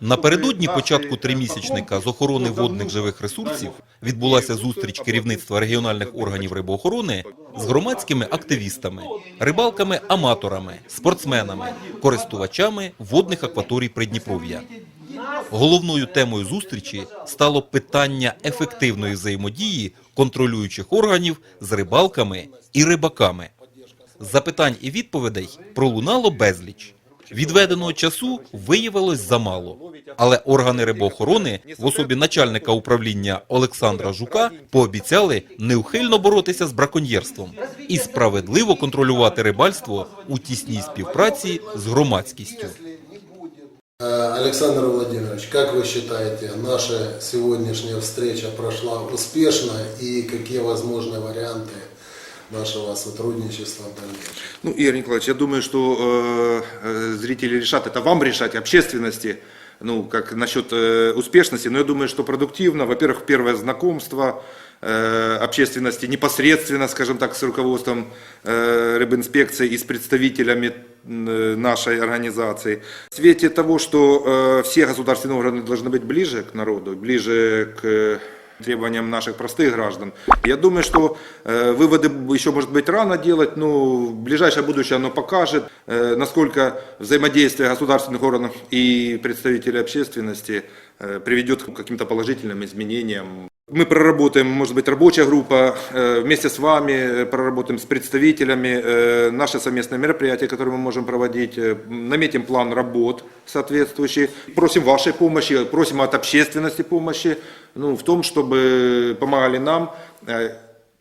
Напередодні початку тримісячника з охорони водних живих ресурсів відбулася зустріч керівництва регіональних органів рибоохорони з громадськими активістами, рибалками-аматорами, спортсменами, користувачами водних акваторій Придніпров'я. Головною темою зустрічі стало питання ефективної взаємодії контролюючих органів з рибалками і рибаками Запитань і відповідей пролунало безліч. Відведеного часу виявилось замало. Але органи рибоохорони в особі начальника управління Олександра Жука пообіцяли неухильно боротися з браконьєрством і справедливо контролювати рибальство у тісній співпраці з громадськістю. Э, Александр Владимирович, как вы считаете, наша сегодняшняя встреча прошла успешно и какие возможны варианты Нашего сотрудничества в дальнейшем? Ну, Игорь Николаевич, я думаю, что э, э, зрители решат, это вам решать, общественности, ну, как насчет э, успешности, но я думаю, что продуктивно. Во-первых, первое знакомство э, общественности непосредственно, скажем так, с руководством э, рыбинспекции и с представителями нашей организации. В свете того, что все государственные органы должны быть ближе к народу, ближе к требованиям наших простых граждан. Я думаю, что э, выводы еще может быть рано делать, но ближайшее будущее оно покажет, э, насколько взаимодействие государственных органов и представителей общественности э, приведет к каким-то положительным изменениям. Мы проработаем, может быть, рабочая группа э, вместе с вами, э, проработаем с представителями, э, наши совместные мероприятия, которые мы можем проводить, э, наметим план работ соответствующий, просим вашей помощи, просим от общественности помощи, ну, в том, чтобы помогали нам, э,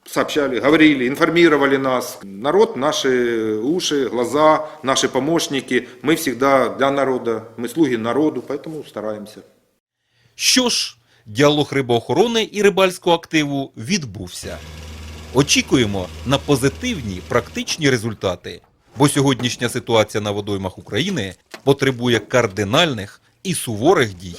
сообщали, говорили, информировали нас. Народ, наши уши, глаза, наши помощники. Мы всегда для народа, мы слуги народу, поэтому стараемся. Що ж, діалог рибоохорони і рибальського активу відбувся. Очікуємо на позитивні практичні результати, бо сьогоднішня ситуація на водоймах України потребує кардинальних і суворих дій.